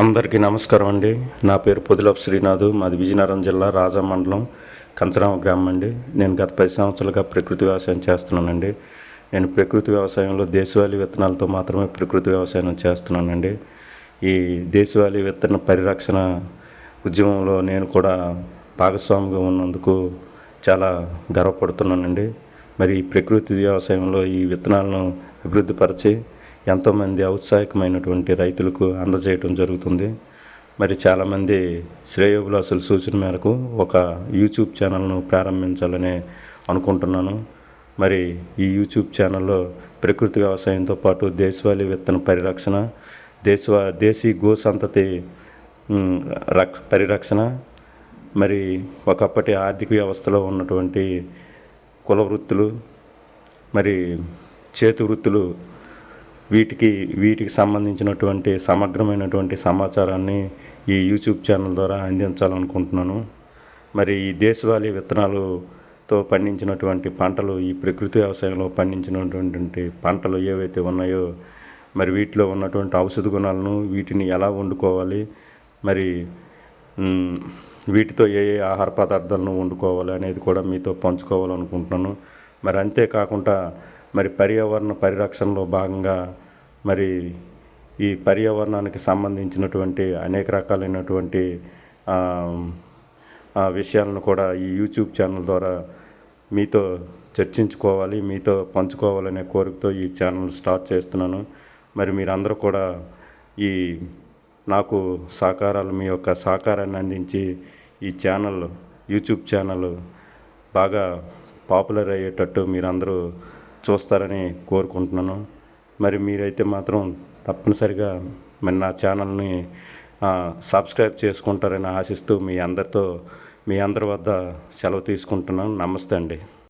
అందరికీ నమస్కారం అండి. నా పేరు పొదిలపు శ్రీనాథ్. మాది విజయనగరం జిల్లా రాజా మండలం కంచరామ గ్రామం అండి. నేను గత పది సంవత్సరాలుగా ప్రకృతి వ్యవసాయం చేస్తున్నానండి. నేను ప్రకృతి వ్యవసాయంలో దేశవాళీ విత్తనాలతో మాత్రమే ప్రకృతి వ్యవసాయం చేస్తున్నానండి. ఈ దేశవాళీ విత్తన పరిరక్షణ ఉద్యమంలో నేను కూడా భాగస్వామిగా ఉన్నందుకు చాలా గర్వపడుతున్నానండి. మరి ప్రకృతి వ్యవసాయంలో ఈ విత్తనాలను అభివృద్ధిపరిచి ఎంతోమంది ఔత్సాహికమైనటువంటి రైతులకు అందజేయటం జరుగుతుంది. మరి చాలామంది శ్రేయోభిలాసుల సూచన మేరకు ఒక యూట్యూబ్ ఛానల్ను ప్రారంభించాలని అనుకుంటున్నాను. మరి ఈ యూట్యూబ్ ఛానల్లో ప్రకృతి వ్యవసాయంతో పాటు దేశవాళీ విత్తన పరిరక్షణ దేశవా దేశీ గో సంతతి రక్ష పరిరక్షణ మరి ఒకప్పటి ఆర్థిక వ్యవస్థలో ఉన్నటువంటి కుల వృత్తులు మరి చేతి వృత్తులు వీటికి వీటికి సంబంధించినటువంటి సమగ్రమైనటువంటి సమాచారాన్ని ఈ యూట్యూబ్ ఛానల్ ద్వారా అందించాలనుకుంటున్నాను. మరి ఈ దేశవాళీ విత్తనాలతో పండించినటువంటి పంటలు ఈ ప్రకృతి వ్యవసాయంలో పండించినటువంటి పంటలు ఏవైతే ఉన్నాయో మరి వీటిలో ఉన్నటువంటి ఔషధ గుణాలను వీటిని ఎలా వండుకోవాలి మరి వీటితో ఏ ఏ ఆహార పదార్థాలను వండుకోవాలి అనేది కూడా మీతో పంచుకోవాలనుకుంటున్నాను. మరి అంతేకాకుండా మరి పర్యావరణ పరిరక్షణలో భాగంగా మరి ఈ పర్యావరణానికి సంబంధించినటువంటి అనేక రకాలైనటువంటి విషయాలను కూడా ఈ యూట్యూబ్ ఛానల్ ద్వారా మీతో చర్చించుకోవాలి మీతో పంచుకోవాలనే కోరికతో ఈ ఛానల్ స్టార్ట్ చేస్తున్నాను. మరి మీరందరూ కూడా ఈ నాకు సహకారాలు మీ యొక్క సహకారాన్ని అందించి ఈ ఛానల్ యూట్యూబ్ ఛానల్ బాగా పాపులర్ అయ్యేటట్టు మీరందరూ చూస్తారని కోరుకుంటున్నాను. మరి మీరైతే మాత్రం తప్పనిసరిగా మరి నా ఛానల్ని సబ్స్క్రైబ్ చేసుకుంటారని ఆశిస్తూ మీ అందరితో మీ అందరి వద్ద సెలవు తీసుకుంటున్నాను. నమస్తే అండి.